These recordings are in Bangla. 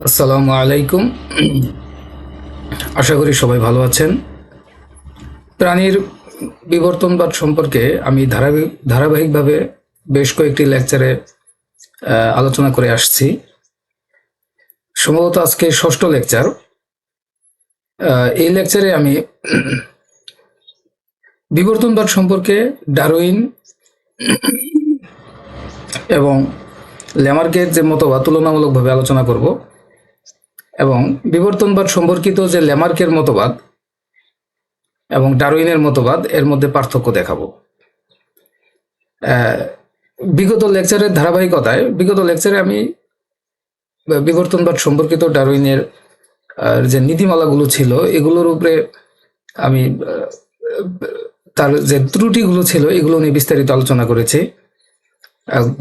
আসসালামু আলাইকুম। আশা করি সবাই ভালো আছেন। প্রাণীর বিবর্তনবাদ সম্পর্কে আমি ধারাবাহিক ধারাবাহিকভাবে বেশ কয়েকটি লেকচারে আলোচনা করে আসছি। সম্ভবত আজকে ষষ্ঠ লেকচার। এই লেকচারে আমি বিবর্তনবাদ সম্পর্কে ডারউইন এবং ল্যামার্কের যে মতবাদ তুলনামূলকভাবে আলোচনা করব। এবং বিবর্তনবাদ সম্পর্কিত যে ল্যামার্কের মতবাদ এবং ডারউইনের মতবাদ, এর মধ্যে পার্থক্য দেখাবো। বিগত লেকচারের ধারাবাহিকতায়, বিগত লেকচারে আমি বিবর্তনবাদ সম্পর্কিত ডারউইনের যে নীতিমালাগুলো ছিল, এগুলোর উপরে আমি তার যে ত্রুটিগুলো ছিল, এগুলো নিয়ে বিস্তারিত আলোচনা করেছি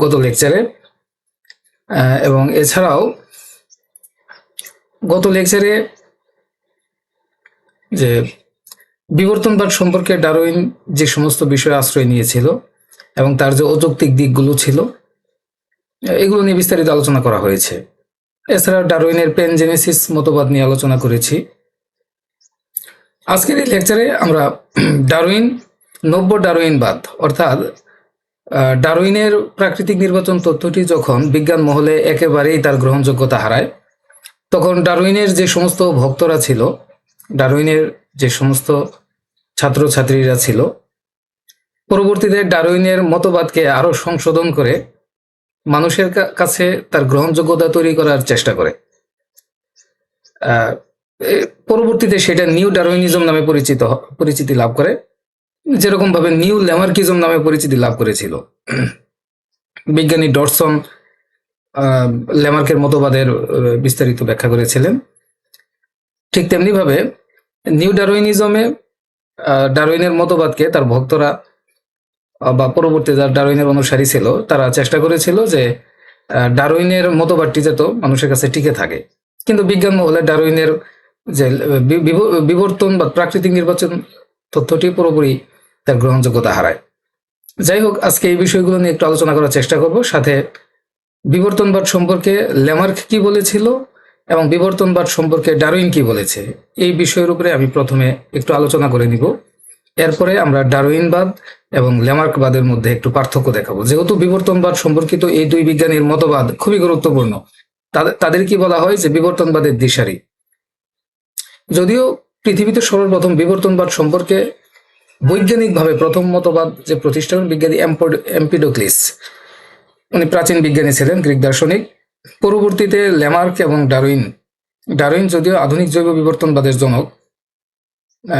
গত লেকচারে। এবং এছাড়াও গত লেকচারে যে বিবর্তনবাদ সম্পর্কে ডারউইন যে সমস্ত বিষয় আশ্রয় নিয়েছিল এবং তার যে অযৌক্তিক দিকগুলো ছিল, এগুলো নিয়ে বিস্তারিত আলোচনা করা হয়েছে। এছাড়া ডারউইনের পেনজেনেসিস মতবাদ নিয়ে আলোচনা করেছি। আজকের এই লেকচারে আমরা ডারউইন, নব্য ডারউইনবাদ, অর্থাৎ ডারউইনের প্রাকৃতিক নির্বাচন তথ্যটি যখন বিজ্ঞান মহলে একেবারেই তার গ্রহণযোগ্যতা হারায় তখন ডারউইনের যে সমস্ত ভক্তরা ছিল, ডারউইনের যে সমস্ত ছাত্রছাত্রীরা ছিল, পরবর্তীতে ডারউইনের মতবাদকে আরও সংশোধন করে মানুষের কাছে তার গ্রহণযোগ্যতা তৈরি করার চেষ্টা করে। পরবর্তীতে সেটা নিউ ডারউইনিজম নামে পরিচিত পরিচিতি লাভ করে। যেরকম ভাবে নিউ ল্যামার্কিজম নামে পরিচিতি লাভ করেছিল। বিজ্ঞানী ডটসন আহ, ল্যামার্কের মতবাদের বিস্তারিত ব্যাখ্যা করেছিলেন। ঠিক তেমনি ভাবে নিউ ডারউইনিজমে আহ, ডারউইনের মতবাদকে তার ভক্তরা বা পরবর্তী যারা ডারউইনের অনুসারী ছিল তারা চেষ্টা করেছিল যে আহ, ডারউইনের মতবাদটি যাতে মানুষের কাছে টিকে থাকে। কিন্তু বিজ্ঞান মহলে ডারউইনের যে বিব- বিবর্তন বা প্রাকৃতিক নির্বাচন তথ্যটি পুরোপুরি তার গ্রহণযোগ্যতা হারায়। যাই হোক আজকে এই বিষয়গুলো নিয়ে একটু আলোচনা করার চেষ্টা করব। সাথে বিবর্তনবাদ সম্পর্কে ল্যামার্ক কি বলেছিল এবং বিবর্তনবাদ সম্পর্কে ডারউইন কি বলেছে? এই বিষয়ের উপরে আমি প্রথমে একটু আলোচনা করে নিব। এরপরে আমরা ডারউইনবাদ এবং ল্যামার্কবাদের মধ্যে একটু পার্থক্য দেখাবো। যেহেতু বিবর্তনবাদ সম্পর্কিত এই দুই বিজ্ঞানীর মতবাদ খুবই গুরুত্বপূর্ণ, তাদের তাদের কি বলা হয় যে বিবর্তনবাদের দিশারি? যদিও পৃথিবীতে সর্বপ্রথম বিবর্তনবাদ সম্পর্কে বৈজ্ঞানিকভাবে প্রথম মতবাদ যে প্রতিষ্ঠান বিজ্ঞানী এম্পোড- এম্পিডোক্লিস উনি প্রাচীন বিজ্ঞানী ছিলেন, গ্রিক দার্শনিক। পরবর্তীতে ল্যামার্ক এবং ডারউইন। ডারউইন যদিও আধুনিক জৈব বিবর্তনবাদের জনক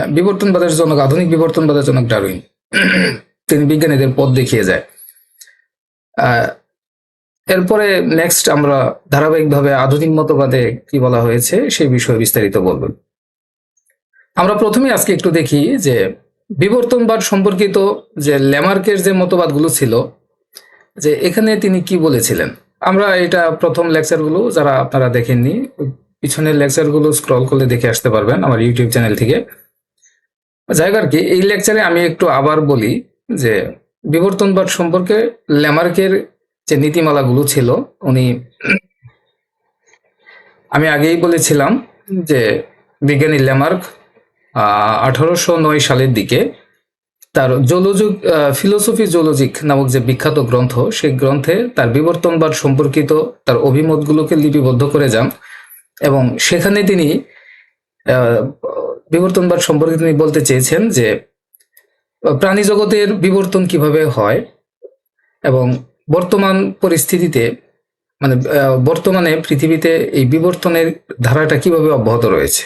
বিবর্তনবাদের জনক আধুনিক বিবর্তনবাদের জনক ডারউইন। তিনি বিজ্ঞানীদের পথ দেখিয়ে যায়। এরপরে নেক্সট আমরা ধারাবাহিকভাবে আধুনিক মতবাদে কি বলা হয়েছে সেই বিষয়ে বিস্তারিত বলব। আমরা প্রথমে আজকে একটু দেখি যে বিবর্তনবাদ সম্পর্কিত যে ল্যামার্কের যে মতবাদগুলো ছিল যে এখানে তিনি কি বলেছিলেন? আমরা এটা প্রথম লেকচারগুলো যারা আপনারা দেখেননি, পিছনের লেকচারগুলো স্ক্রল করলে দেখে আসতে পারবেন আমার ইউটিউব চ্যানেল থেকে। আর কি, এই লেকচারে আমি একটু আবার বলি যে বিবর্তনবাদ সম্পর্কে ল্যামার্কের যে নীতিমালাগুলো ছিল, উনি আমি আগেই বলেছিলাম যে বিজ্ঞানী ল্যামার্ক আঠারোশো নয় সালের দিকে তার জলযোগ ফিলোসফি জোলজিক নামক যে বিখ্যাত গ্রন্থ, সেই গ্রন্থে তার বিবর্তনবাদ সম্পর্কিত তার অভিমতগুলোকে লিপিবদ্ধ করে যান এবং সেখানে তিনি বিবর্তনবাদ সম্পর্কে তিনি বলতে চেয়েছেন যে প্রাণী জগতের বিবর্তন কীভাবে হয় এবং বর্তমান পরিস্থিতিতে মানে বর্তমানে পৃথিবীতে এই বিবর্তনের ধারাটা কীভাবে অব্যাহত রয়েছে।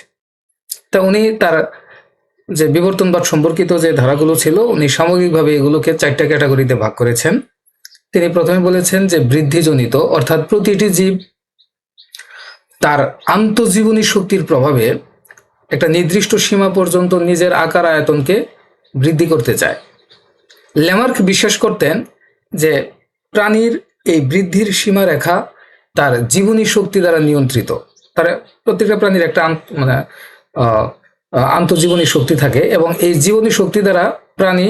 তা উনি তার যে বিবর্তনবাদ সম্পর্কিত যে ধারাগুলো ছিল, উনি সামগ্রিকভাবে এগুলোকে চারটা ক্যাটাগরিতে ভাগ করেছেন। তিনি প্রথমে বলেছেন যে বৃদ্ধিজনিত, অর্থাৎ প্রতিটি জীব তার আন্তঃজীবনী শক্তির প্রভাবে একটা নির্দিষ্ট সীমা পর্যন্ত নিজের আকার আয়তনকে বৃদ্ধি করতে চায়। ল্যামার্ক বিশ্বাস করতেন যে প্রাণীর এই বৃদ্ধির সীমারেখা তার জীবনী শক্তি দ্বারা নিয়ন্ত্রিত। তার প্রত্যেকটা প্রাণীর একটা মানে আন্তঃজীবনী শক্তি থাকে এবং এই জীবনী শক্তি দ্বারা প্রাণী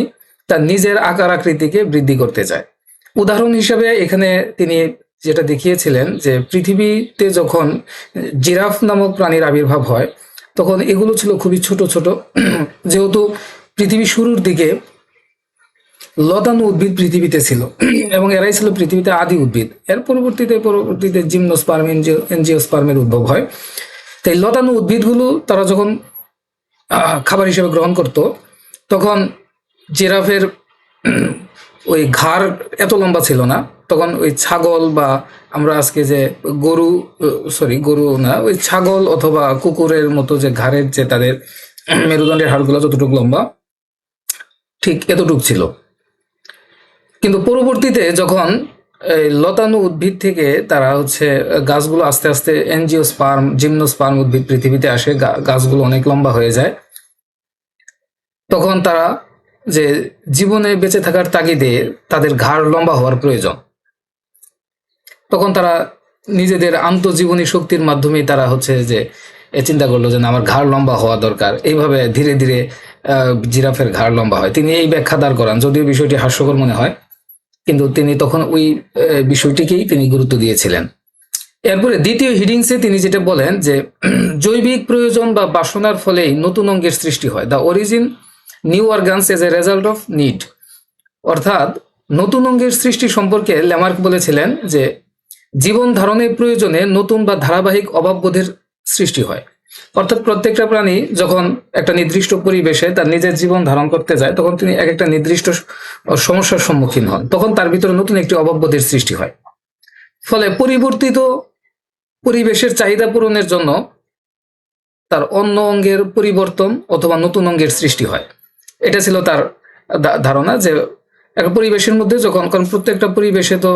তার নিজের আকার আকৃতিকে বৃদ্ধি করতে চায়। উদাহরণ হিসেবে এখানে তিনি যেটা দেখিয়েছিলেন যে পৃথিবীতে যখন জিরাফ নামক প্রাণীর আবির্ভাব হয়, তখন এগুলো ছিল খুবই ছোট ছোট। যেহেতু পৃথিবী শুরুর দিকে লতানো উদ্ভিদ পৃথিবীতে ছিল এবং এরাই ছিল পৃথিবীতে আদি উদ্ভিদ। এর পরবর্তীতে পরবর্তীতে জিমনোস্পার্ম এনজিওস্পার্মের উদ্ভব হয়। তাই লতানো উদ্ভিদগুলো তারা যখন খাবার হিসেবে গ্রহণ করত। তখন জিরাফের, ওই ঘাড় এত লম্বা ছিল না। তখন ওই ছাগল বা আমরা আজকে যে গরু সরি গরু না, ওই ছাগল অথবা কুকুরের মতো যে ঘাড়ের যে তাদের মেরুদণ্ডের হাড়গুলো যতটুকু লম্বা, ঠিক এতটুক ছিল। কিন্তু পরবর্তীতে যখন এই লতানো উদ্ভিদ থেকে তারা হচ্ছে, গাছগুলো আস্তে আস্তে এনজিও স্পার্ম জিমনোস্পার্ম উদ্ভিদ পৃথিবীতে আসে গাছগুলো অনেক লম্বা হয়ে যায়। তখন তারা যে জীবনে বেঁচে থাকার তাগিদে তাদের ঘাড় লম্বা হওয়ার প্রয়োজন। তখন তারা নিজেদের আন্তঃজীবনী শক্তির মাধ্যমে তারা হচ্ছে যে চিন্তা করল যে আমার ঘাড় লম্বা হওয়া দরকার। এইভাবে ধীরে ধীরে জিরাফের ঘাড় লম্বা হয়। তিনি এই ব্যাখ্যা দাঁড় করান, যদিও বিষয়টি হাস্যকর মনে হয়। কিন্তু তিনি তখন ওই বিষয়টিকেই তিনি গুরুত্ব দিয়েছিলেন। এরপরে দ্বিতীয় হিডিংসে তিনি যেটা বলেন যে, জৈবিক প্রয়োজন বা বাসনার ফলেই নতুন অঙ্গের সৃষ্টি হয়। The origin, new organs as a result of need. অর্থাৎ নতুন অঙ্গের সৃষ্টি সম্পর্কে ল্যামার্ক বলেছিলেন যে, জীবন ধারণের প্রয়োজনে নতুন বা ধারাবাহিক অভাববোধের সৃষ্টি হয়। অর্থাৎ প্রত্যেকটা প্রাণী যখন একটা নির্দিষ্ট পরিবেশে তার নিজের জীবন ধারণ করতে যায়, তখন তিনি এক একটা নির্দিষ্ট সমস্যার সম্মুখীন হন। তখন তার ভিতরে নতুন একটি অভাববোধের সৃষ্টি হয়। ফলে পরিবর্তিত পরিবেশের চাহিদা পূরণের জন্য তার অন্য অঙ্গের পরিবর্তন অথবা নতুন অঙ্গের সৃষ্টি হয়। এটা ছিল তার ধারণা যে একটা পরিবেশের মধ্যে যখন, কারণ প্রত্যেকটা পরিবেশে তো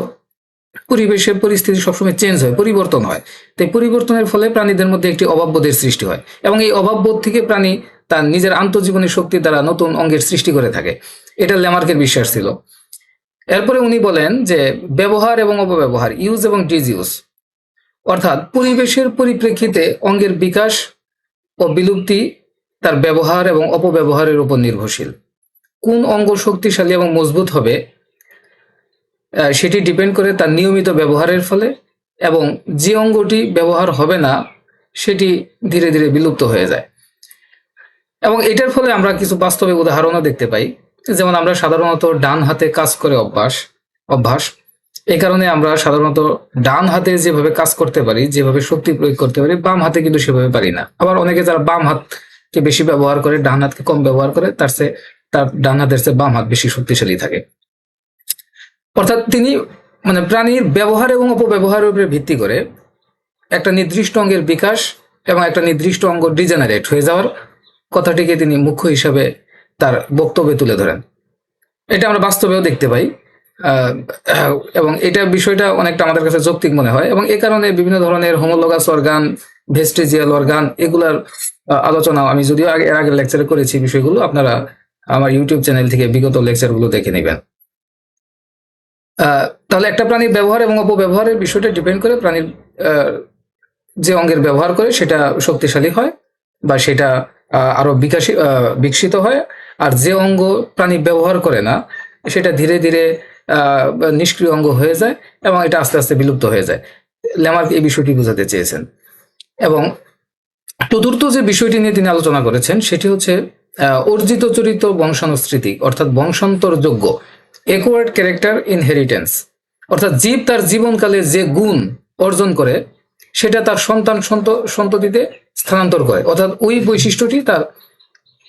পরিবেশের পরিস্থিতি সবসময় চেঞ্জ হয়, পরিবর্তন হয়। তাই পরিবর্তনের ফলে প্রাণীদের মধ্যে একটি অভাববোধের সৃষ্টি হয় এবং এই অভাববোধ থেকে প্রাণী তার নিজের আন্তঃজীবনী শক্তি দ্বারা নতুন অঙ্গের সৃষ্টি করে থাকে। এটা ল্যামার্কের বিশ্বাস ছিল। এরপরে উনি বলেন যে ব্যবহার এবং অপব্যবহার ইউজ এবং ডিসইউজ অর্থাৎ পরিবেশের পরিপ্রেক্ষিতে অঙ্গের বিকাশ ও বিলুপ্তি তার ব্যবহার এবং অপব্যবহারের উপর নির্ভরশীল। কোন অঙ্গ শক্তিশালী এবং মজবুত হবে সেটি ডিপেন্ড করে তার নিয়মিত ব্যবহারের ফলে এবং যে অঙ্গটি ব্যবহার হবে না, সেটি ধীরে ধীরে বিলুপ্ত হয়ে যায়। এবং এটার ফলে আমরা কিছু বাস্তবে উদাহরণও দেখতে পাই। যেমন আমরা সাধারণত ডান হাতে কাজ করে অভ্যাস অভ্যাস। এই কারণে আমরা সাধারণত ডান হাতে যেভাবে কাজ করতে পারি, যেভাবে শক্তি প্রয়োগ করতে পারি, বাম হাতে কিন্তু সেভাবে পারি না। আবার অনেকে যারা বাম হাতকে বেশি ব্যবহার করে, ডান হাতকে কম ব্যবহার করে, তার চেয়ে, তার ডান হাতের চেয়ে বাম হাত বেশি শক্তিশালী থাকে। অর্থাৎ তিনি মানে প্রাণীর ব্যবহার এবং অপব্যবহারের উপরে ভিত্তি করে একটা নির্দিষ্ট অঙ্গের বিকাশ এবং একটা নির্দিষ্ট অঙ্গ ডিজেনারেট হয়ে যাওয়ার কথাটিকে তিনি মুখ্য হিসাবে তার বক্তব্যে তুলে ধরেন। এটা আমরা বাস্তবেও দেখতে পাই। এবং এটা বিষয়টা অনেকটা আমাদের কাছে যৌক্তিক মনে হয় এবং এ কারণে বিভিন্ন ধরনের হোমোলোগাস অর্গান ভেস্টেজিয়াল অর্গান এগুলার আলোচনা আমি যদিও আগে এর আগের লেকচারে করেছি বিষয়গুলো। আপনারা আমার ইউটিউব চ্যানেল থেকে বিগত লেকচারগুলো দেখে নেবেন। তাহলে একটা প্রাণীর ব্যবহার এবং অপব্যবহারের বিষয়টা ডিপেন্ড করে প্রাণীর যে অঙ্গের ব্যবহার করে সেটা শক্তিশালী হয় বা সেটা আরও বিকাশী বিকশিত হয়। আর যে অঙ্গ প্রাণী ব্যবহার করে না, সেটা ধীরে ধীরে নিষ্ক্রিয় অঙ্গ হয়ে যায় এবং এটা আস্তে আস্তে বিলুপ্ত হয়ে যায়। ল্যামার্ক এই বিষয়টি বোঝাতে চেয়েছেন। এবং চতুর্থ যে বিষয়টি নিয়ে তিনি আলোচনা করেছেন, সেটি হচ্ছে অর্জিত চরিত্র বংশানুস্মৃতি অর্থাৎ বংশান্তরযোগ্য। Acquired character inheritance. অর্থাৎ জীব তার জীবনকালে যে গুণ অর্জন করে, সেটা তার সন্তান সন্ত- সন্ততিতে স্থানান্তর করে। অর্থাৎ ওই বৈশিষ্ট্যটি তার,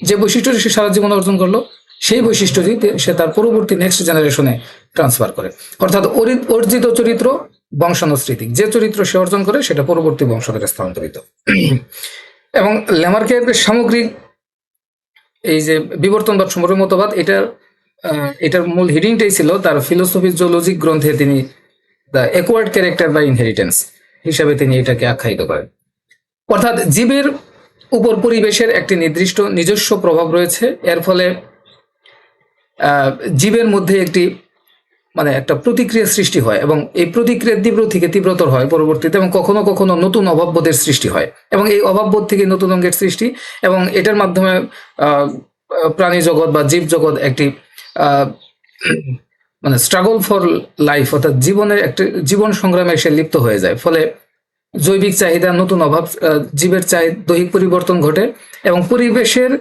যে বৈশিষ্ট্যটি সে সারা জীবন অর্জন করল, সেই বৈশিষ্ট্যটি সে তার পরবর্তী নেক্সট জেনারেশনে ট্রান্সফার করে। অর্থাৎ অর্জিত চরিত্র বংশানুস্মৃতি। যে চরিত্র সে অর্জন করে, সেটা পরবর্তী বংশধরে স্থানান্তরিত। এবং ল্যামার্কের সামগ্রিক এই যে বিবর্তনবাদ সম্পর্কে মতবাদ, এটার এটার মূল হিডিংটাই ছিল তার ফিলোসফি জোলজিক গ্রন্থে তিনি দ্য একোয়ার্ড ক্যারেক্টার বা ইনহেরিটেন্স হিসাবে তিনি এটাকে আখ্যায়িত করেন। অর্থাৎ জীবের উপর পরিবেশের একটি নির্দিষ্ট নিজস্ব প্রভাব রয়েছে। এর ফলে জীবের মধ্যে একটি মানে একটা প্রতিক্রিয়া সৃষ্টি হয় এবং এই প্রতিক্রিয়া তীব্র থেকে তীব্রতর হয় পরবর্তীতে এবং কখনো কখনো নতুন অভাববোধের সৃষ্টি হয় এবং এই অভাববোধ থেকে নতুন অঙ্গের সৃষ্টি এবং এটার মাধ্যমে প্রাণী জগৎ বা জীব জগৎ একটি মানে স্ট্রাগল ফর লাইফ অর্থাৎ জীবনের একটা, জীবন সংগ্রামে সে লিপ্ত হয়ে যায়। ফলে জৈবিক চাহিদা, নতুন অভাব জীবের চাই দৈহিক পরিবর্তন ঘটে এবং পরিবেশের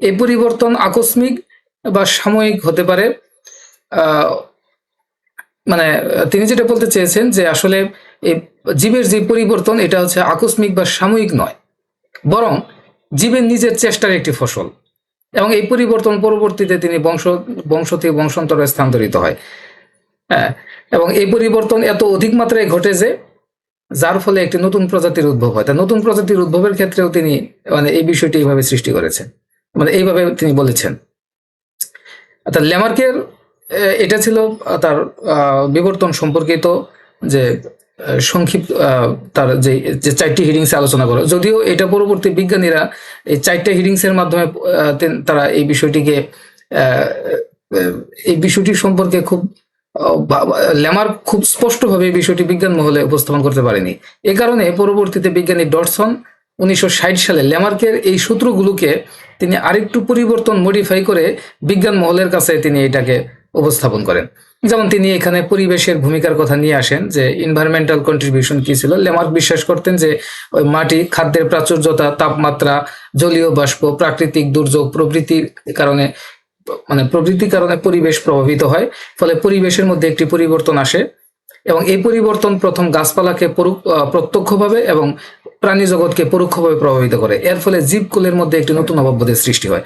এই পরিবর্তন আকস্মিক বা সাময়িক হতে পারে। মানে তিনি যেটা বলতে চেয়েছেন যে আসলে এই জীবের যে পরিবর্তন, এটা হচ্ছে আকস্মিক বা সাময়িক নয়, বরং জীবের নিজের চেষ্টার একটি ফসল। এবং এই পরিবর্তন পরবর্তীতে তিনি বংশ বংশ থেকে বংশান্তরে স্থানান্তরিত হয়। হ্যাঁ এবং এই পরিবর্তন এত অধিক মাত্রায় ঘটে যে, যার ফলে একটি নতুন প্রজাতির উদ্ভব হয়। তা নতুন প্রজাতির উদ্ভবের ক্ষেত্রেও তিনি মানে এই বিষয়টি এইভাবে সৃষ্টি করেছেন। মানে এইভাবে তিনি বলেছেন। অর্থাৎ ল্যামার্কের এটা ছিল তার বিবর্তন সম্পর্কিত যে সংক্ষিপ্ত তার যে যে চারটি হিডিংসে আলোচনা করে। যদিও এটা পরবর্তী বিজ্ঞানীরা এই চারটা হিডিংসের মাধ্যমে তারা এই বিষয়টিকে এই বিষয়টি সম্পর্কে খুব ল্যামার খুব স্পষ্টভাবে এই বিষয়টি বিজ্ঞান মহলে উপস্থাপন করতে পারেনি। এ কারণে পরবর্তীতে বিজ্ঞানী ডটসন উনিশশো ষাট সালে ল্যামার্কের এই সূত্রগুলোকে তিনি আরেকটু পরিবর্তন মডিফাই করে বিজ্ঞান মহলের কাছে তিনি এটাকে উপস্থাপন করেন। যেমন তিনি এখানে পরিবেশের ভূমিকার কথা নিয়ে আসেন, যে ইনভায়রনমেন্টাল কন্ট্রিবিউশন কি ছিল। লেমার্ক বিশ্বাস করতেন যে ওই মাটি, খাদ্যের প্রাচুর্যতা, তাপমাত্রা, জলীয় বাষ্প, প্রাকৃতিক দুর্যোগ, প্রভৃতির কারণে মানে প্রভৃতির কারণে পরিবেশ প্রভাবিত হয়, ফলে পরিবেশের মধ্যে একটি পরিবর্তন আসে এবং এই পরিবর্তন প্রথম গাছপালাকে প্রত্যক্ষভাবে এবং প্রাণী জগৎকে পরোক্ষভাবে প্রভাবিত করে। এর ফলে জীবকুলের মধ্যে একটি নতুন অভাববোধের সৃষ্টি হয়।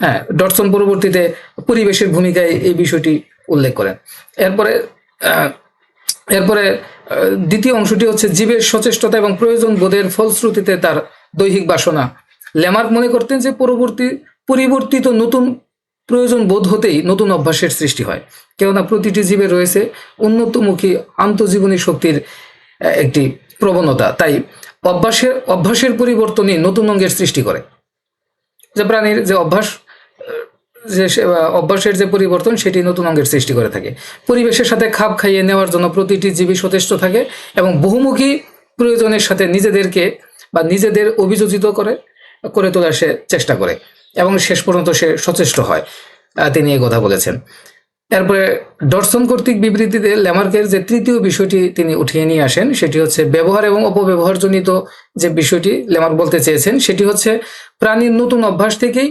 হ্যাঁ ডটসন পরবর্তীতে পরিবেশের ভূমিকায় এই বিষয়টি উল্লেখ করেন। এরপরে এরপরে দ্বিতীয় অংশটি হচ্ছে জীবের সচেষ্টতা এবং প্রয়োজন বোধের ফলশ্রুতিতে তার দৈহিক বাসনা। ল্যামার্ক মনে করতেন যে পরবর্তী, পরিবর্তিত নতুন প্রয়োজন বোধ হতেই নতুন অভ্যাসের সৃষ্টি হয়। কেননা প্রতিটি জীবে রয়েছে উন্নতমুখী আন্তঃজীবনী শক্তির একটি প্রবণতা। তাই অভ্যাসের অভ্যাসের পরিবর্তনই নতুন অঙ্গের সৃষ্টি করে। যে প্রাণীর যে অভ্যাস যে অভ্যাসের যে পরিবর্তন, সেটি নতুন অঙ্গের সৃষ্টি করে থাকে। পরিবেশের সাথে খাপ খাইয়ে নেওয়ার জন্য প্রতিটি জীবী সচেষ্ট থাকে এবং বহুমুখী প্রয়োজনের সাথে নিজেদেরকে বা নিজেদের অভিযোজিত করে করে তোলার সে চেষ্টা করে এবং শেষ পর্যন্ত সে সচেষ্ট হয়। তিনি এই কথা বলেছেন। এরপরে ডটসন কর্তৃক বিবৃতিতে ল্যামার্কের যে তৃতীয় বিষয়টি তিনি উঠিয়ে নিয়ে আসেন, সেটি হচ্ছে ব্যবহার এবং অপব্যবহারজনিত যে বিষয়টি ল্যামার্ক বলতে চেয়েছেন, সেটি হচ্ছে প্রাণীর নতুন অভ্যাস থেকেই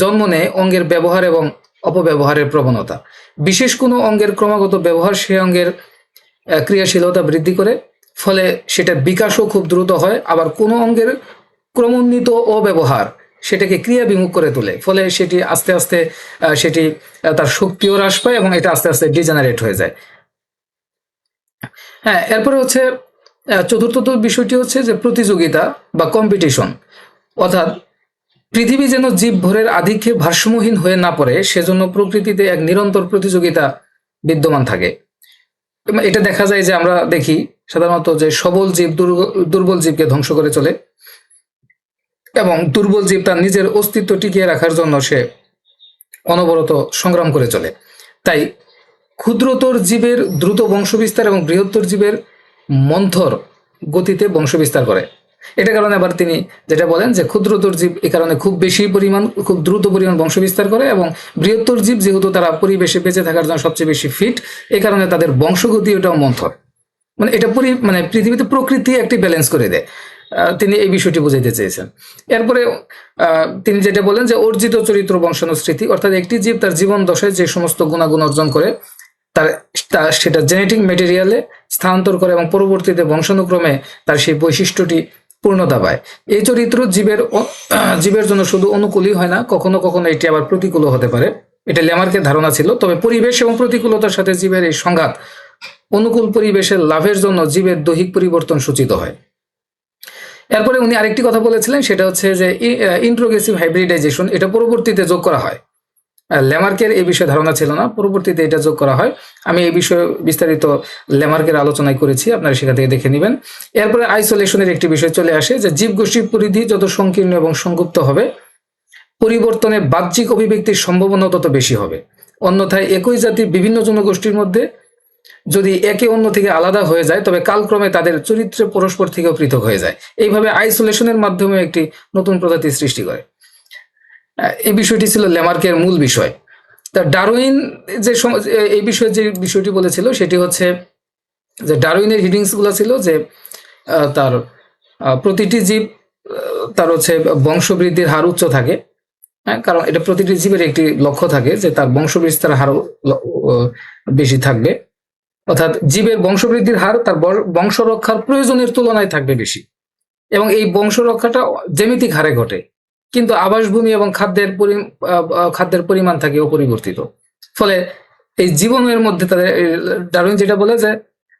জন্ম নেয় অঙ্গের ব্যবহার এবং অপব্যবহারের প্রবণতা। বিশেষ কোনো অঙ্গের ক্রমাগত ব্যবহার সে অঙ্গের ক্রিয়াশীলতা বৃদ্ধি করে, ফলে সেটা বিকাশও খুব দ্রুত হয়। আবার কোনো অঙ্গের ক্রমোন্বিত অব্যবহার সেটাকে ক্রিয়া বিমুখ করে তোলে, ফলে সেটি আস্তে আস্তে সেটি তার শক্তিও হ্রাস পায় এবং এটা আস্তে আস্তে ডিজেনারেট হয়ে যায়। হ্যাঁ এরপরে হচ্ছে চতুর্থ বিষয়টি হচ্ছে যে প্রতিযোগিতা বা কম্পিটিশন অর্থাৎ পৃথিবী যেন জীব ভরের আধিক্যে ভারসাম্যহীন হয়ে না পড়ে, সেজন্য প্রকৃতিতে এক নিরন্তর প্রতিযোগিতা বিদ্যমান থাকে। এটা দেখা যায় যে আমরা দেখি সাধারণত যে সবল জীব দুর্বল জীবকে ধ্বংস করে চলে এবং দুর্বল জীব তার নিজের অস্তিত্ব টিকিয়ে রাখার জন্য সে অনবরত সংগ্রাম করে চলে। তাই ক্ষুদ্রতর জীবের দ্রুত বংশবিস্তার এবং বৃহত্তর জীবের মন্থর গতিতে বংশবিস্তার করে। এটা কারণে আবার তিনি যেটা বলেন যে ক্ষুদ্রতর জীব এ কারণে খুব বেশি পরিমাণ, খুব দ্রুত পরিমাণ বংশবিস্তার করে এবং বৃহত্তর জীব যেহেতু তারা পরিবেশে বেঁচে থাকার জন্য সবচেয়ে বেশি ফিট এই কারণে তাদের বংশগতি ওটাও মন্থর মানে এটা পরি মানে পৃথিবীতে প্রকৃতি একটি ব্যালেন্স করে দেয়। তিনি এই বিষয়টি বুঝাইতে চেয়েছেন। এরপরে তিনি যেটা বলেন যে অর্জিত চরিত্র বংশানুস্মৃতি অর্থাৎ একটি জীব তার জীবন দশায় যে সমস্ত গুণাগুণ অর্জন করে, তার, তা- সেটা জেনেটিক মেটেরিয়ালে স্থানান্তর করে এবং পরবর্তীতে বংশানুক্রমে তার সেই বৈশিষ্ট্যটি পূর্ণতা পায়। এই চরিত্র জীবের জীবের জন্য শুধু অনুকূলই হয় না, কখনো কখনো এটি আবার প্রতিকূলও হতে পারে। এটা ল্যামার্কের ধারণা ছিল, তবে পরিবেশ এবং প্রতিকূলতার সাথে জীবের এই সংঘাত, অনুকূল পরিবেশের লাভের জন্য জীবের দৈহিক পরিবর্তন সূচিত হয়। এরপরে উনি আরেকটি কথা বলেছিলেন, সেটা হচ্ছে যে ইন্ট্রোগেসিভ হাইব্রিডাইজেশন এটা পরবর্তীতে যোগ করা হয়। ল্যামার্কের এই বিষয়ে ধারণা ছিল না। পরবর্তীতে এটা যোগ করা হয়। আমি এই বিষয়ে বিস্তারিত ল্যামার্কের আলোচনায় করেছি, আপনারা সেখান থেকে দেখে নেবেন। এরপরে আইসোলেশনের একটি বিষয় চলে আসে যে জীবগোষ্ঠীর পরিধি যত সংকীর্ণ এবং সংগুপ্ত হবে, পরিবর্তনে বাহ্যিক অভিব্যক্তির সম্ভাবনা তত বেশি হবে। অন্যথায় একই জাতির বিভিন্ন জনগোষ্ঠীর মধ্যে যদি একে অন্য থেকে আলাদা হয়ে যায়, তবে কালক্রমে তাদের চরিত্রে পরস্পর থেকেও পৃথক হয়ে যায়। এইভাবে আইসোলেশনের মাধ্যমে একটি নতুন প্রজাতি সৃষ্টি করে। এই বিষয়টি ছিল ল্যামার্কের মূল বিষয়। তা ডারউইন যে এই বিষয়ে যে বিষয়টি বলেছিল, সেটি হচ্ছে যে ডারউইনের হিডিংসগুলো ছিল যে তার প্রতিটি জীব তার হচ্ছে বংশবৃদ্ধির হার উচ্চ থাকে। হ্যাঁ কারণ এটা প্রতিটি জীবের একটি লক্ষ্য থাকে যে তার বংশবিস্তার হার বেশি থাকবে। অর্থাৎ জীবের বংশবৃদ্ধির হার তার বর- বংশ রক্ষার প্রয়োজনের তুলনায় থাকবে বেশি। এবং এই বংশ রক্ষাটা জ্যামিতিক হারে ঘটে। কিন্তু আবাসভূমি এবং খাদ্যের খাদ্যের পরিমাণ থাকে অপরিবর্তিত। ফলে এই জীবনের মধ্যে তাদের ডারউইন যেটা বলে যে,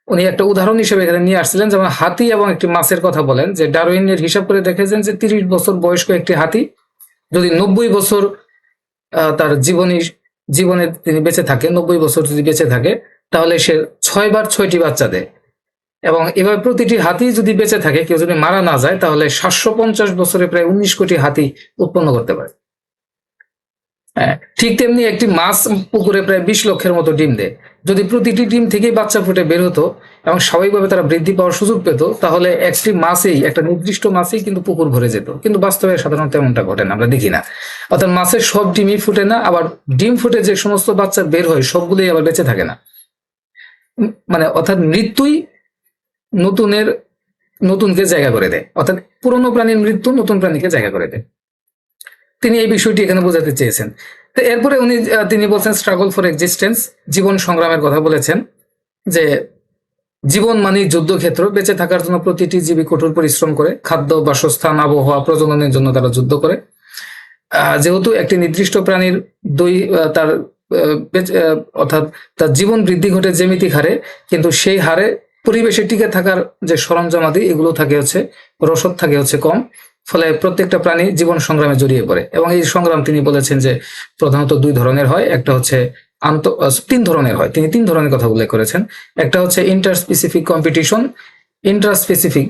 উনি একটা উদাহরণ হিসেবে এখানে নিয়ে আসছিলেন, যেমন হাতি এবং একটি মাছের কথা বলেন। যে ডারউইনের হিসাব করে দেখেছেন যে তিরিশ বছর বয়স্ক একটি হাতি, যদি নব্বই বছর তার জীবনী, জীবনে তিনি বেঁচে থাকে, নব্বই বছর যদি বেঁচে থাকে, তাহলে সে ছয়বার ছয়টি বাচ্চা দেয়। এবং এভাবে প্রতিটি হাতি যদি বেঁচে থাকে কেউ যদি মারা না যায় তাহলে সাতশো পঞ্চাশ বছরে প্রায় উনিশ কোটি হাতি উৎপন্ন করতে পারে। হ্যাঁ, ঠিক তেমনি একটি মাছ পুকুরে প্রায় বিশ লক্ষের মতো ডিম দেয়। যদি প্রতিটি ডিম থেকেই বাচ্চা ফুটে বের হতো এবং স্বাভাবিকভাবে তারা বৃদ্ধি পাওয়ার সুযোগ পেত তাহলে একটি মাছেই একটা নির্দিষ্ট মাছেই কিন্তু পুকুর ভরে যেত। কিন্তু বাস্তবে সাধারণত এমনটা ঘটে না আমরা দেখি না। অর্থাৎ মাছের সব ডিমই ফুটে না আবার ডিম ফুটে যে সমস্ত বাচ্চা বের হয় সবগুলোই আবার বেঁচে থাকে না। মানে অর্থাৎ মৃত্যুই নতুনের, নতুনকে জায়গা করে দেয়। অর্থাৎ পুরনো প্রাণীর মৃত্যু নতুন প্রাণীকে জায়গা করে দেয়। তিনি এই বিষয়টি এখানে বোঝাতে চেয়েছেন। তো এরপরে উনি তিনি বলছেন স্ট্রাগল ফর এক্সিস্টেন্স জীবন সংগ্রামের কথা বলেছেন, যে জীবন মানে যুদ্ধক্ষেত্র, বেঁচে থাকার জন্য প্রতিটি জীবী কঠোর পরিশ্রম করে, খাদ্য, বাসস্থান, আবহাওয়া প্রজননের জন্য তারা যুদ্ধ করে। যেহেতু একটি নির্দিষ্ট প্রাণীর দই তার অর্থাৎ তার জীবন বৃদ্ধি ঘটে জ্যামিতিক হারে, কিন্তু সেই হারে পরিবেশে টিকে থাকার যে সরঞ্জামাদি এগুলো থাকে হচ্ছে রসদ থাকে হচ্ছে কম, ফলে প্রত্যেকটা প্রাণী জীবন সংগ্রামে জড়িয়ে পড়ে। এবং এই সংগ্রাম তিনি বলেছেন যে প্রধানত দুই ধরনের হয়, একটা হচ্ছে আন্ত তিন ধরনের হয়। তিনি তিন ধরনের কথা উল্লেখ করেছেন। একটা হচ্ছে inter specific competition inter specific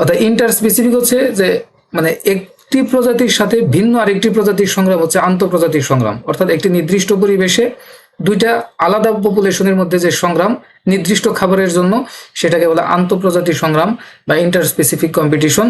অর্থাৎ ইন্টার স্পেসিফিক হচ্ছে যে মানে একটি প্রজাতির সাথে ভিন্ন আরেকটি প্রজাতির সংগ্রাম হচ্ছে আন্তঃপ্রজাতির সংগ্রাম। অর্থাৎ একটি নির্দিষ্ট পরিবেশে দুইটা আলাদা পপুলেশনের মধ্যে যে সংগ্রাম, নির্দিষ্ট খাবারের জন্য সেটাকে বলে আন্তঃপ্রজাতির সংগ্রাম বা ইন্টার স্পেসিফিক কম্পিটিশন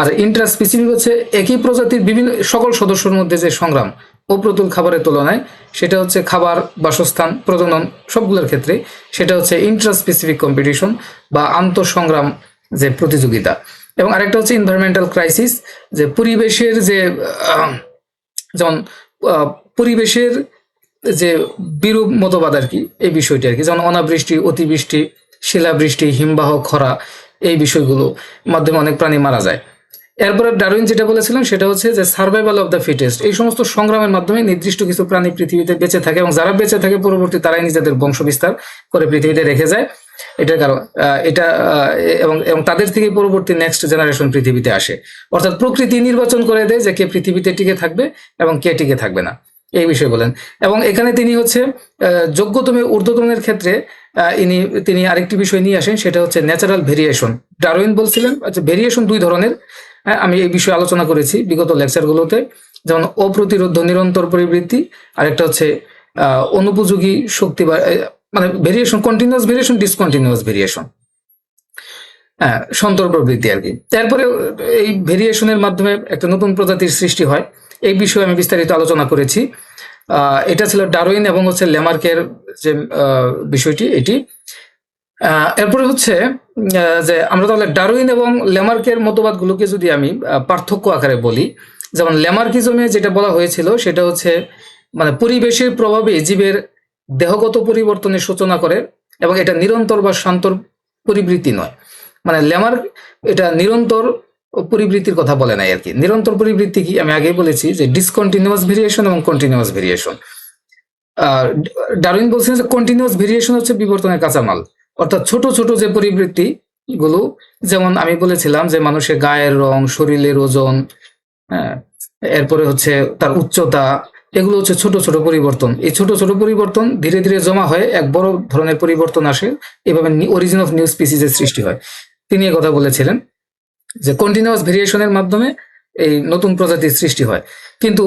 আর ইন্টার স্পেসিফিক হচ্ছে একই প্রজাতির বিভিন্ন, সকল সদস্যের মধ্যে যে সংগ্রাম অপ্রতুল খাবারের তুলনায়, সেটা হচ্ছে খাবার, বাসস্থান, প্রজনন, সবগুলোর ক্ষেত্রে সেটা হচ্ছে ইন্টার স্পেসিফিক কম্পিটিশন বা আন্তঃসংগ্রাম যে প্রতিযোগিতা। এবং আরেকটা হচ্ছে এনভায়রনমেন্টাল ক্রাইসিস যে পরিবেশের যে যেমন পরিবেশের যে বিরূপ মতবাদ আর কি, এই বিষয়টি আর কি, যেমন অনাবৃষ্টি, অতিবৃষ্টি, শিলাবৃষ্টি, হিমবাহ, খরা, এই বিষয়গুলো মাধ্যমে অনেক প্রাণী মারা যায়। এরপরে ডারউইন যেটা বলেছিলেন, সেটা হচ্ছে যে সার্ভাইভাল অফ দ্য ফিটেস্ট এই সমস্ত সংগ্রামের মাধ্যমে নির্দিষ্ট কিছু প্রাণী পৃথিবীতে বেঁচে থাকে এবং যারা বেঁচে থাকে পরবর্তী তারাই নিজেদের বংশ বিস্তার করে পৃথিবীতে রেখে যায়। এটার কারণ এটা এবং এবং তাদের থেকে পরবর্তী নেক্সট জেনারেশন পৃথিবীতে আসে। অর্থাৎ প্রকৃতি নির্বাচন করে দেয় যে কে পৃথিবীতে টিকে থাকবে এবং কে টিকে থাকবে না। এই বিষয়ে বলেন। এবং এখানে তিনি হচ্ছে যোগ্যতম ঊর্ধ্বতমের ক্ষেত্রে ইনি তিনি আরেকটি বিষয় নিয়ে আসেন সেটা হচ্ছে ন্যাচারাল ভেরিয়েশন ডারউইন বলছিলেন আচ্ছা ভেরিয়েশন দুই ধরনের হ্যাঁ, আমি এই বিষয়ে আলোচনা করেছি বিগত লেকচারগুলোতে। যেমন অপ্রতিরোধ নিরন্তর পরিবৃত্তি আরেকটা হচ্ছে অনুপযোগী শক্তি বা মানে variation continuous variation discontinuous variation হ্যাঁ সন্তর প্রবৃত্তি আর কি। তারপরে এই ভেরিয়েশনের মাধ্যমে একটা নতুন প্রজাতির সৃষ্টি হয়। এই বিষয়ে আমি বিস্তারিত আলোচনা করেছি। এটা ছিল ডারউইন এবং হচ্ছে লেমার্কের যে বিষয়টি, এটি। এরপরে হচ্ছে যে আমরা তাহলে ডারউইন এবং লেমার্কের মতবাদগুলোকে যদি আমি পার্থক্য আকারে বলি, যেমন লেমার্কিজমে যেটা বলা হয়েছিল, সেটা হচ্ছে মানে পরিবেশের প্রভাবে জীবের দেহগত পরিবর্তনের সূচনা করে এবং এটা নিরন্তর বা শান্তর পরিবৃত্তি নয়। মানে লেমার্ক এটা নিরন্তর পরিবৃত্তির কথা বলে নাই আর কি। নিরন্তর পরিবৃত্তি কি? আমি আগেই বলেছি যে ডিসকন্টিনিউয়াস ভেরিয়েশন এবং কন্টিনিউয়াস ভেরিয়েশন ডারউইন বলছেন যে কন্টিনিউয়াস ভেরিয়েশন হচ্ছে বিবর্তনের কাঁচামাল। অর্থাৎ ছোট ছোট যে পরিবৃত্তি গুলো যেমন আমি বলেছিলাম যে মানুষের গায়ের রং, শরীরের ওজন হ্যাঁ এরপরে হচ্ছে তার উচ্চতা, এগুলো হচ্ছে ছোট ছোট পরিবর্তন। এই ছোট ছোট পরিবর্তন ধীরে ধীরে জমা হয়ে এক বড় ধরনের পরিবর্তন আসে। এভাবে অরিজিন অফ নিউ স্পিসিসের সৃষ্টি হয়। তিনি কথা বলেছিলেন। যে কন্টিনিউয়াস ভেরিয়েশনের মাধ্যমে এই নতুন প্রজাতির সৃষ্টি হয়। কিন্তু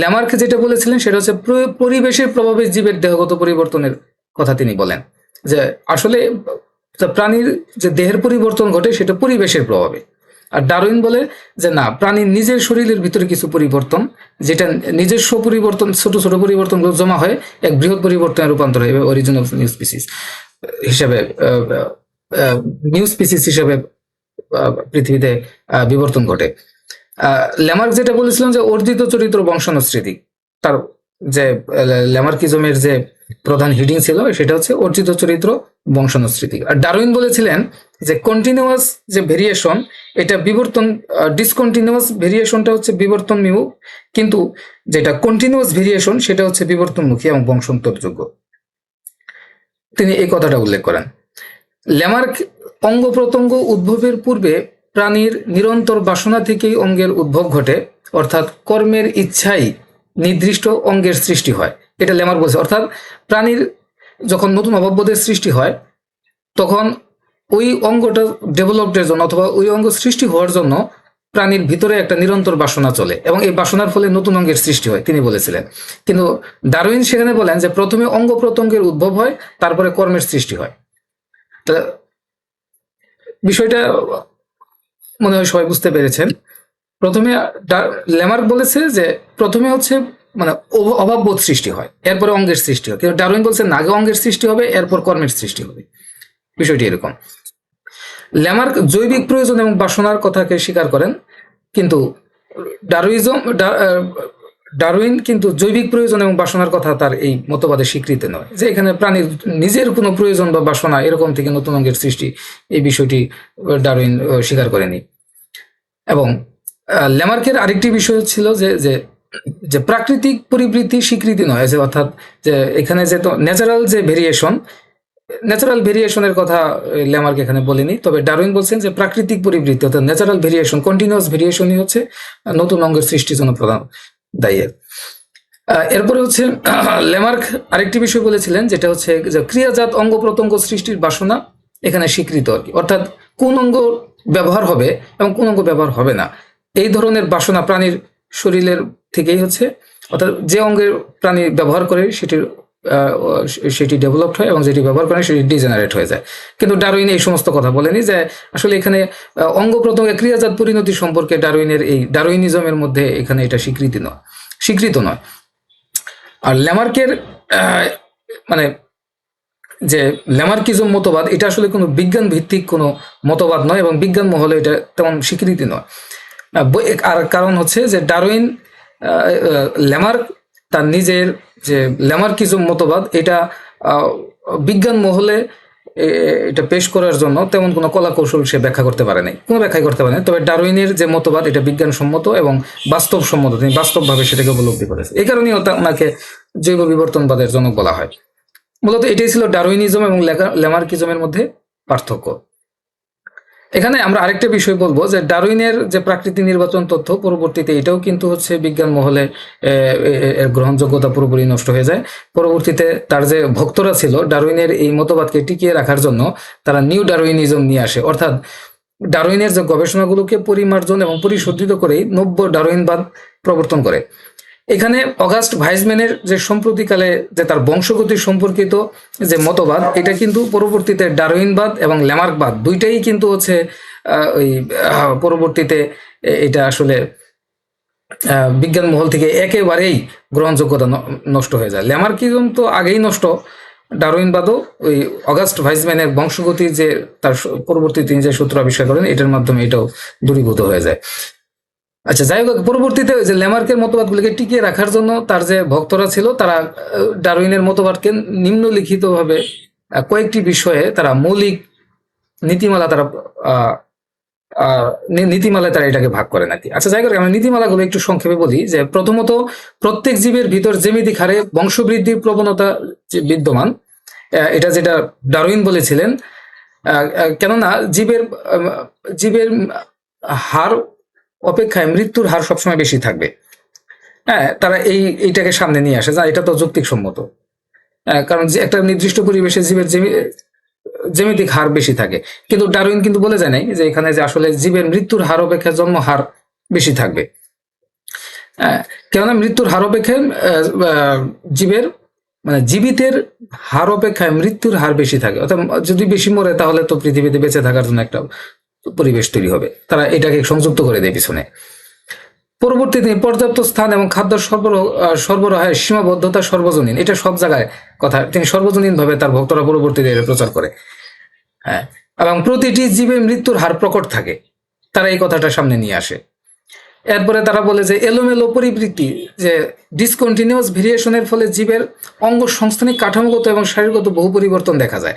ল্যামার্কে যেটা বলেছিলেন, সেটা হচ্ছে পরিবেশের প্রভাবে জীবের দেহগত পরিবর্তনের কথা তিনি বলেন। যে আসলে প্রাণীর যে দেহের পরিবর্তন ঘটে, সেটা পরিবেশের প্রভাবে। আর ডারউইন বলে যে না প্রাণীর নিজের শরীরের ভিতরে কিছু পরিবর্তন, যেটা নিজস্ব পরিবর্তন, ছোট ছোট পরিবর্তনগুলো জমা হয়, এক বৃহৎ পরিবর্তনে রূপান্তর হয় অরিজিন অফ নিউ স্পিসিস হিসাবে নিউ স্পিসিস হিসাবে পৃথিবীতে বিবর্তন ঘটে। ল্যামার্ক যেটা বলেছিলেন যে অর্জিত চরিত্র বংশানুস্মৃতি তার যে ল্যামার্কিজমের যে প্রধান হিডিং ছিল, সেটা হচ্ছে অর্জিত চরিত্র বংশানুস্মৃতি আর ডারউইন বলেছিলেন যে কন্টিনিউয়াস যে ভেরিয়েশন এটা বিবর্তন ডিসকন্টিনিউয়াস ভেরিয়েশনটা হচ্ছে বিবর্তন মিউ কিন্তু যেটা কন্টিনিউয়াস ভেরিয়েশন সেটা হচ্ছে বিবর্তনমুখী এবং বংশান্তরযোগ্য তিনি এই কথাটা উল্লেখ করেন। ল্যামার্ক অঙ্গ প্রত্যঙ্গ উদ্ভবের পূর্বে প্রাণীর নিরন্তর বাসনা থেকেই অঙ্গের উদ্ভব ঘটে, অর্থাৎ কর্মের ইচ্ছাই নির্দিষ্ট অঙ্গের সৃষ্টি হয়। এটা ল্যামার্ক বলছে। অর্থাৎ প্রাণীর যখন নতুন অভাববোধের সৃষ্টি হয়, তখন ওই অঙ্গটা ডেভেলপডের জন্য অথবা ওই অঙ্গ সৃষ্টি হওয়ার জন্য প্রাণীর ভিতরে একটা নিরন্তর বাসনা চলে এবং এই বাসনার ফলে নতুন অঙ্গের সৃষ্টি হয়, তিনি বলেছিলেন। কিন্তু ডারউইন সেখানে বলেন যে প্রথমে অঙ্গ প্রত্যঙ্গের উদ্ভব হয়, তারপরে কর্মের সৃষ্টি হয়। তা বিষয়টা মনে হয় সবাই বুঝতে পেরেছেন। প্রথমে ল্যামার্ক বলেছে যে প্রথমে হচ্ছে মানে অভ- অভাববোধ সৃষ্টি হয় এরপরে অঙ্গের সৃষ্টি হয়। কিন্তু ডারউইন বলছেন না, আগে অঙ্গের সৃষ্টি হবে এরপর কর্মের সৃষ্টি হবে। বিষয়টি এরকম। ল্যামার্ক জৈবিক প্রয়োজন এবং বাসনার কথাকে স্বীকার করেন কিন্তু ডারুইজম ডারউইন কিন্তু জৈবিক প্রয়োজন এবং বাসনার কথা তার এই মতবাদে স্বীকৃতি নয়। যে এখানে প্রাণীর নিজের কোনো প্রয়োজন বা বাসনা এরকম থেকে নতুন অঙ্গের সৃষ্টি, এই বিষয়টি ডারউইন স্বীকার করেনি। এবং ল্যামার্কের আরেকটি বিষয় ছিল যে যে যে প্রাকৃতিক পরিবৃত্তি স্বীকৃতি নয়, যে অর্থাৎ যে এখানে যে তো ন্যাচারাল যে ভেরিয়েশন, ন্যাচারাল ভেরিয়েশনের কথা ল্যামার্ক এখানে বলেনি। তবে ডারউইন বলছেন যে প্রাকৃতিক পরিবৃত্তি অর্থাৎ ন্যাচারাল ভেরিয়েশন, কন্টিনিউয়াস ভেরিয়েশনই হচ্ছে নতুন অঙ্গের সৃষ্টির জন্য প্রধান। দায়ী। আহ, এরপরে হচ্ছে লেমার্ক আরেকটি বিষয় বলেছিলেন যেটা হচ্ছে ক্রিয়াজাত অঙ্গ প্রত্যঙ্গ সৃষ্টির বাসনা এখানে স্বীকৃত আর কি। অর্থাৎ কোন অঙ্গ ব্যবহার হবে এবং কোন অঙ্গ ব্যবহার হবে না। এই ধরনের বাসনা প্রাণীর শরীরের থেকেই হচ্ছে। অর্থাৎ যে অঙ্গের প্রাণী ব্যবহার করে সেটির সেটি ডেভেলপড হয় এবং যেটি ব্যবহার করে সেটি ডিজেনারেট হয়ে যায়। কিন্তু ডারউইন এই সমস্ত কথা বলেনি যে আসলে এখানে অঙ্গ প্রত্যঙ্গের ক্রিয়াজাত পরিণতি সম্পর্কে ডারউইনের এই ডারউইনিজমের মধ্যে এখানে এটা স্বীকৃতি নয় স্বীকৃত নয়। আর ল্যামার্কের মানে যে ল্যামার্কিজম মতবাদ এটা আসলে কোনো বিজ্ঞান ভিত্তিক কোনো মতবাদ নয় এবং বিজ্ঞান মহলে এটা তেমন স্বীকৃতি নয়। আর কারণ হচ্ছে যে আহ, ল্যামার্ক তার নিজের যে ল্যামার্কিজম মতবাদ, এটা বিজ্ঞান মহলে এটা পেশ করার জন্য তেমন কোনো কলা কৌশল সে ব্যাখ্যা করতে পারে নাই। কোনো ব্যাখ্যাই করতে পারে তবে ডারউইনের যে মতবাদ, এটা বিজ্ঞানসম্মত এবং বাস্তবসম্মত, তিনি বাস্তবভাবে সেটাকে উপলব্ধি করেছে এই কারণেই ওনাকে জৈব বিবর্তনবাদের জনক বলা হয়। মূলত এটাই ছিল ডারউইনিজম এবং ল্যামার্কিজমের মধ্যে পার্থক্য। এখানে আমরা আরেকটা বিষয় বলব যে ডারউইনের যে প্রাকৃতিক নির্বাচন তথ্য, পরবর্তীতে এটাও কিন্তু হচ্ছে বিজ্ঞান মহলে এর গ্রহণযোগ্যতা পুরোপুরি নষ্ট হয়ে যায়। পরবর্তীতে তার যে ভক্তরা ছিল, ডারউইনের এই মতবাদকে টিকিয়ে রাখার জন্য তারা নিউ ডারউইনিজম নিয়ে আসে। অর্থাৎ ডারউইনের যে গবেষণাগুলোকে পরিমার্জন এবং পরিশোধিত করেই নব্য ডারউইনবাদ প্রবর্তন করে। এখানে অগাস্ট ভাইসম্যানের যে সম্প্রতিকালে যে তার বংশগতি সম্পর্কিত যে মতবাদ, এটা কিন্তু পরবর্তীতে ডারউইনবাদ এবং ল্যামার্কবাদ দুইটাই কিন্তু হচ্ছে ওই পরবর্তীতে এটা আসলে বিজ্ঞান মহল থেকে একেবারেই গ্রহণযোগ্যতা নষ্ট হয়ে যায়। ল্যামার্কিজম তো আগেই নষ্ট, ডারউইনবাদও ওই অগাস্ট ভাইসম্যানের বংশগতির যে তার পরবর্তী তিনি যে সূত্র আবিষ্কার করেন, এটার মাধ্যমে এটাও দূরীভূত হয়ে যায়। আচ্ছা যাই হোক, পরবর্তীতে ওই যে ল্যামার্কের মতবাদগুলিকে টিকিয়ে রাখার জন্য তার যে ভক্তরা ছিল, তারা ডারউইনের মতবাদকে নিম্নলিখিতভাবে কয়েকটি বিষয়ে তারা মৌলিক নীতিমালা তারা নীতিমালায় তারা এটাকে ভাগ করে নাকি। আচ্ছা যাই হোক আমি নীতিমালাগুলো একটু সংক্ষেপে বলি যে প্রথমত, প্রত্যেক জীবের ভিতর জ্যামিতিক হারে বংশবৃদ্ধির প্রবণতা বিদ্যমান এটা যেটা ডারউইন বলেছিলেন কেননা জীবের জীবের হার অপেক্ষায় মৃত্যুর হার সবসময় বেশি থাকবে। হ্যাঁ তারা এই এইটাকে সামনে নিয়ে আসে যা এটা তো যৌক্তিক সম্মত হ্যাঁ, কারণ একটা নির্দিষ্ট পরিবেশে জীবের জেমি- জ্যামিতিক হার বেশি থাকে। কিন্তু ডারউইন কিন্তু বলে যায় নাই যে এখানে যে আসলে জীবের মৃত্যুর হার অপেক্ষা জন্ম হার বেশি থাকবে। হ্যাঁ, কেননা মৃত্যুর হার অপেক্ষায় জীবের মানে জীবিতের হার অপেক্ষায় মৃত্যুর হার বেশি থাকে। অর্থাৎ যদি বেশি মরে তাহলে তো পৃথিবীতে বেঁচে থাকার জন্য একটা পরিবেশ তৈরি হবে। তারা এটাকে সংযুক্ত করে দেয় পিছনে। পরবর্তীতে পর্যাপ্ত স্থান এবং খাদ্য সরবরাহ সরবরাহের সীমাবদ্ধতা সর্বজনীন। এটা সব জায়গায় কথা। তিনি সর্বজনীন ভাবে তার ভক্তরা পরবর্তীতে প্রচার করে। হ্যাঁ। এবং প্রতিটি জীবে মৃত্যুর হার প্রকট থাকে। তারা এই কথাটা সামনে নিয়ে আসে। এরপরে তারা বলে যে এলোমেলো পরিবৃত্তি, যে ডিসকন্টিনিউয়াস ভেরিয়েশনের ফলে জীবের অঙ্গ সংস্থানিক কাঠামোগত এবং শারীরগত বহু পরিবর্তন দেখা যায়।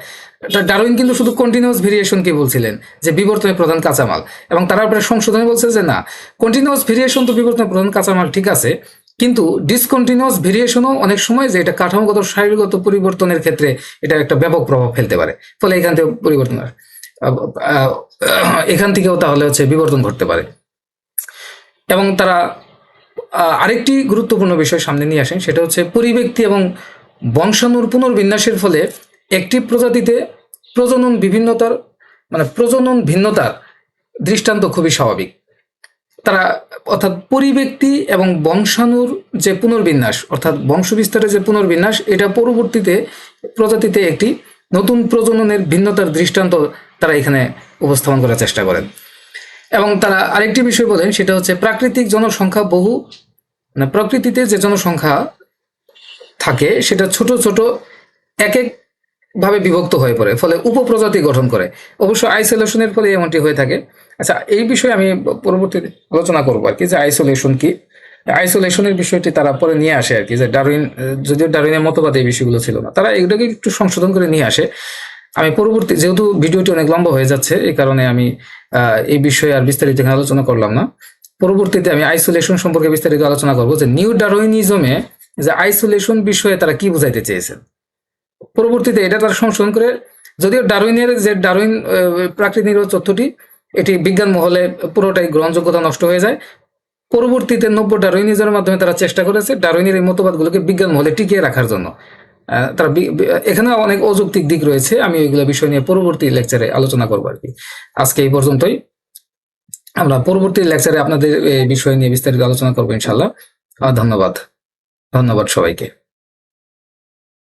ডারউইন কিন্তু শুধু কন্টিনিউয়াস ভেরিয়েশনকে বলছিলেন, যে বিবর্তনের প্রধান কাঁচামাল। এবং তারা আপনার সংশোধনে বলছে যে না কন্টিনিউয়াস ভেরিয়েশন তো বিবর্তনের প্রধান কাঁচামাল, ঠিক আছে, কিন্তু ডিসকন্টিনিউয়াস ভেরিয়েশনও অনেক সময় যে এটা কাঠামোগত শারীরগত পরিবর্তনের ক্ষেত্রে এটা একটা ব্যাপক প্রভাব ফেলতে পারে। ফলে এখান থেকে পরিবর্তন এখান থেকেও তাহলে হচ্ছে বিবর্তন ঘটতে পারে। এবং তারা আরেকটি গুরুত্বপূর্ণ বিষয় সামনে নিয়ে আসেন, সেটা হচ্ছে পরিব্যক্তি এবং বংশাণুর পুনর্বিন্যাসের ফলে একটি প্রজাতিতে প্রজনন বিভিন্নতার মানে প্রজনন ভিন্নতার দৃষ্টান্ত খুবই স্বাভাবিক। তারা, অর্থাৎ পরিব্যক্তি এবং বংশাণুর যে পুনর্বিন্যাস, অর্থাৎ বংশবিস্তারের যে পুনর্বিন্যাস, এটা পরবর্তীতে প্রজাতিতে একটি নতুন প্রজননের ভিন্নতার দৃষ্টান্ত তারা এখানে উপস্থাপন করার চেষ্টা করেন। এবং তারা আরেকটি বিষয় বলেন সেটা হচ্ছে প্রাকৃতিক জনসংখ্যা বহু মানে প্রকৃতিতে যে জনসংখ্যা থাকে সেটা ছোট ছোট এক এক ভাবে বিভক্ত হয়ে পড়ে ফলে উপপ্রজাতি গঠন করে। অবশ্য আইসোলেশনের ফলে এমনটি হয়ে থাকে। আচ্ছা এই বিষয়ে আমি পরবর্তীতে আলোচনা করব আর কি যে আইসোলেশন কি। আইসোলেশনের বিষয়টি তারা পরে নিয়ে আসে আর কি যে ডারউইন আহ, যদিও ডারউইনের মতবাদ এই বিষয়গুলো ছিল না তারা এগুলোকে একটু সংশোধন করে নিয়ে আসে। আমি পরবর্তী যেহেতু ভিডিওটি অনেক লম্বা হয়ে যাচ্ছে এই কারণে আমি এই বিষয়ে আর বিস্তারিত আলোচনা করলাম না। পরবর্তীতে আমি আইসোলেশন সম্পর্কে বিস্তারিত আলোচনা করব যে নিউ ডারোইনিজমে যে আইসোলেশন বিষয়ে তারা কি বুঝাইতে চেয়েছেন। পরবর্তীতে এটা তারা সংশোধন করে যদিও ডারউইনের যে ডারউইন আহ, প্রাকৃতিক নির্ভর তথ্যটি এটি বিজ্ঞান মহলে পুরোটাই গ্রহণযোগ্যতা নষ্ট হয়ে যায়। পরবর্তীতে নব্য ডারউইনিজমের মাধ্যমে তারা চেষ্টা করেছে ডারউইনের এই মতবাদগুলোকে বিজ্ঞান মহলে টিকিয়ে রাখার জন্য। তারা এখানে অনেক অযৌক্তিক দিক রয়েছে, আমি ওইগুলো বিষয় নিয়ে পরবর্তী লেকচারে আলোচনা করব আর কি। আজকে এই পর্যন্তই। আমরা পরবর্তী লেকচারে আপনাদের বিষয় নিয়ে বিস্তারিত আলোচনা করব ইনশাল্লাহ ধন্যবাদ। ধন্যবাদ সবাইকে।